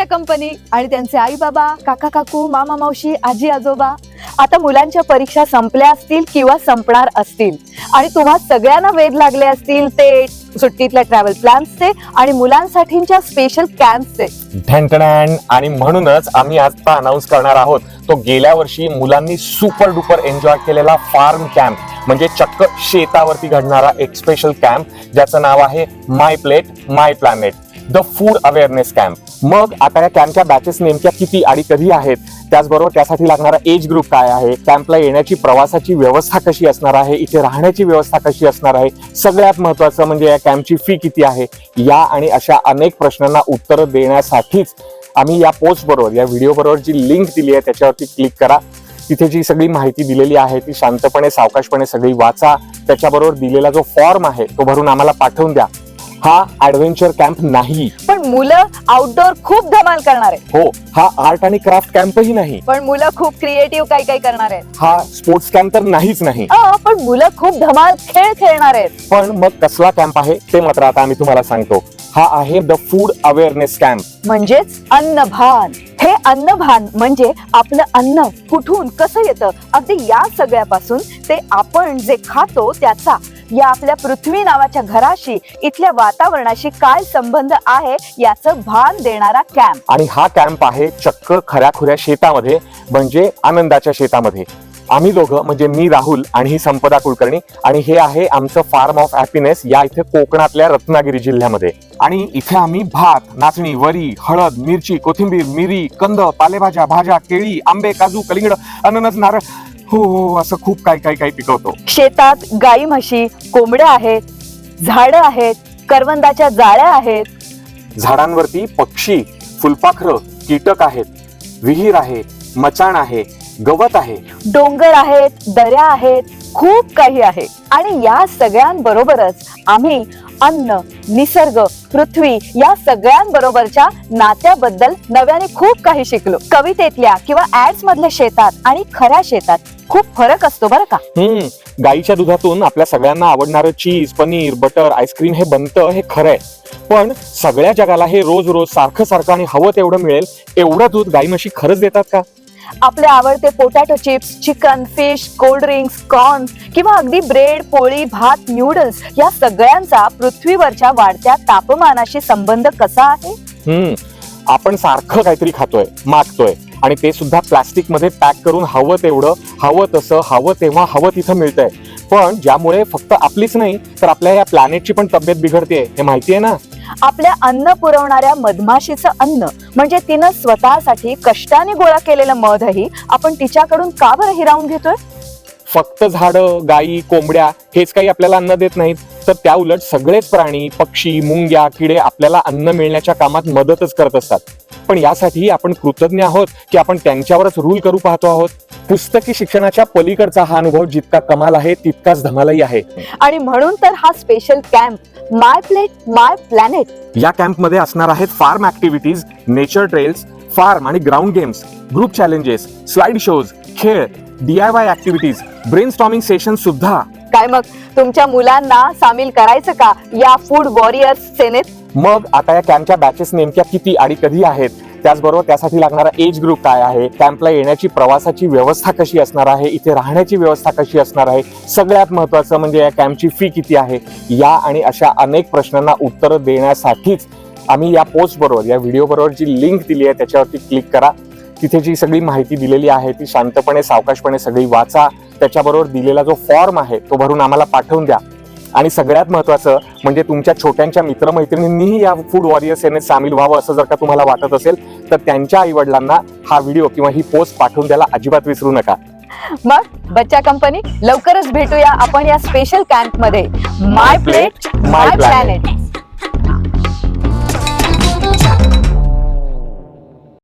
Company आणि त्यांचे आई बाबा काका काकू मामा मावशी आजी आजोबा. आता मुलांच्या परीक्षा संपल्या असतील किंवा संपणार असतील. आणि तुम्हा सगळ्यांना वेध लागले असतील ते सुट्टीतल्या ट्रॅव्हल प्लॅन्सचे आणि मुलांसाठीच्या स्पेशल कॅम्पचे ढँटणॅन आणि म्हणूनच आम्ही आता अनाऊन्स करणार आहोत. तो गेल्या वर्षी मुलांनी सुपर डुपर एन्जॉय केलेला फार्म कॅम्प म्हणजे चक्क शेतावरती घडणारा एक स्पेशल कॅम्प ज्याचं नाव आहे my plate my planet the food awareness camp मग आता या कॅम्पच्या बॅचेस नेमक्या किती आणि कधी आहेत? त्याचबरोबर त्यासाठी लागणारा एज ग्रुप काय आहे? कॅम्पला येण्याची प्रवासाची व्यवस्था कशी असणार आहे? इथे राहण्याची व्यवस्था कशी असणार आहे? सगळ्यात महत्वाचं म्हणजे या कॅम्पची फी किती आहे? या आणि अशा अनेक प्रश्नांना उत्तरं देण्यासाठीच आम्ही या पोस्ट बरोबर या व्हिडिओ बरोबर जी लिंक दिली आहे त्याच्यावरती क्लिक करा. तिथे जी सगळी माहिती दिलेली आहे ती शांतपणे सावकाशपणे सगळी वाचा. त्याच्याबरोबर दिलेला जो फॉर्म आहे तो भरून आम्हाला पाठवून द्या. हा ऍडव्हेंचर कॅम्प नाही. पण मुलं आउटडोर खूप धमाल करणार आहेत. हो हा आर्ट आणि क्राफ्ट कॅम्पही नाही. पण मुलं खूप क्रिएटिव्ह काही काही करणार आहेत. हा स्पोर्ट्स कॅम्प तर नाहीच नाही. अ, पण मुलं खूप धमाल खेळ खेळणार आहेत. पण मग कसला कॅम्प आहे ते मात्र आता आम्ही तुम्हाला सांगतो. हा आहे द फूड अवेअरनेस कॅम्प म्हणजेच अन्नभान. हे अन्नभान म्हणजे आपलं अन्न कुठून कसं येतं? अगदी या सगळ्यापासून ते आपण जे खातो त्याचा या आपल्या पृथ्वी नावाच्या घराशी इथल्या वातावरणाशी काय संबंध आहे याचं भान देणारा कॅम्प आणि हा कॅम्प आहे चक्क खऱ्याखुऱ्या शेतामध्ये म्हणजे आनंदाच्या शेतामध्ये. आम्ही दोघं म्हणजे मी राहुल आणि ही संपदा कुलकर्णी आणि हे आहे आमचं फार्म ऑफ हॅपीनेस या इथे कोकणातल्या रत्नागिरी जिल्ह्यामध्ये. आणि इथे आम्ही भात नाचणी वरी हळद मिरची कोथिंबीर मिरी कंद पालेभाज्या भाज्या केळी आंबे काजू कलिंगड अननस नारळ हो हो असं खूप काही काही काही पिकवतो. शेतात गाई म्हशी कोंबड्या आहेत झाडं आहेत करवंदाच्या जाळ्या आहेत. झाडांवरती पक्षी फुलपाखरं कीटक आहेत विहीर आहे मचाण आहे गवत आहे. डोंगर आहेत दऱ्या आहेत खूप काही आहे. आणि या सगळ्यांबरोबरच आम्ही अन्न निसर्ग पृथ्वी या सगळ्यांबरोबरच्या नात्याबद्दल नव्याने खूप काही शिकलो. कवितेतल्या किंवा ऍड्स मधल्या शेतात आणि खऱ्या शेतात खूप फरक असतो बरं का? हम्म. गाईच्या दुधातून आपल्या सगळ्यांना आवडणारं cheese paneer butter ice cream हे बनतं हे खरं आहे. पण सगळ्या जगाला हे रोज रोज सारखं सारखं आणि हवं तेवढं मिळेल एवढं दूध गाई म्हशी खरंच देतात का? आपले आवडते potato chips chicken fish cold drinks corn किंवा अगदी ब्रेड पोळी भात न्यूडल्स या सगळ्यांचा पृथ्वीवरच्या वाढत्या तापमानाशी संबंध कसा आहे? हम्म. आपण सारखं काहीतरी खातोय मागतोय आणि ते सुद्धा प्लास्टिकमध्ये पॅक करून हवं तेवढं हवं तसं हवं तेव्हा हवं तिथं मिळतंय. पण ज्यामुळे फक्त आपलीच नाही तर आपल्या या प्लॅनेटची पण तब्येत बिघडते हे माहितीये ना? आपल्या अन्न पुरवणाऱ्या मधमाशीचं अन्न. म्हणजे तिनं स्वतःसाठी कष्टाने गोळा केलेलं मधही आपण तिच्याकडून का बरं हिरावून घेतोय? फक्त झाडं गायी कोंबड्या हेच काही आपल्याला अन्न देत नाहीत. तर त्या उलट सगळेच प्राणी पक्षी मुंग्या किडे आपल्याला अन्न मिळण्याच्या कामात मदतच करत असतात. पण यासाठी आपण कृतज्ञ आहोत की आपण त्यांच्यावरच रूल करू पाहतो आहोत? पुस्तकी शिक्षणाच्या पलीकडचा हा अनुभव जितका कमाल आहे तितकाच धमालही आहे. आणि म्हणून तर हा special camp my plate my planet या कॅम्पमध्ये असणार आहेत farm activities nature trails farm आणि ground games group challenges slide shows खेळ DIY activities brain storming session सुद्धा. काय मग? तुमच्या मुलांना सामील करायचं का या फूड वॉरियर्स सेनेत? मग आता या कॅम्पच्या बॅचेस नेमक्या किती आणि कधी आहेत? त्याचबरोबर त्यासाठी लागणारा एज ग्रुप काय आहे? कॅम्पला येण्याची प्रवासाची व्यवस्था कशी असणार आहे? इथे राहण्याची व्यवस्था कशी असणार आहे? सगळ्यात महत्वाचं म्हणजे या कॅम्पची फी किती आहे? या आणि अशा अनेक प्रश्नांना उत्तरं देण्यासाठीच आम्ही या पोस्ट बरोबर या व्हिडिओ बरोबर जी लिंक दिली आहे त्याच्यावरती क्लिक करा. तिथे जी सगळी माहिती दिलेली आहे ती शांतपणे सावकाशपणे सगळी वाचा. त्याच्याबरोबर दिलेला जो फॉर्म आहे तो भरून आम्हाला पाठवून द्या. आणि सगळ्यात महत्वाचं म्हणजे तुमच्या छोट्यांच्या मित्रमैत्रिणींनीही या फूड वॉरियर सेनेत सामील व्हावं असं जर का तुम्हाला वाटत असेल तर त्यांच्या आई वडिलांना हा व्हिडिओ किंवा ही पोस्ट पाठवून द्यायला अजिबात विसरू नका. मग बच्चा कंपनी लवकरच भेटूया आपण या स्पेशल कॅम्पमध्ये. माय प्लेट माय. प्लॅनेट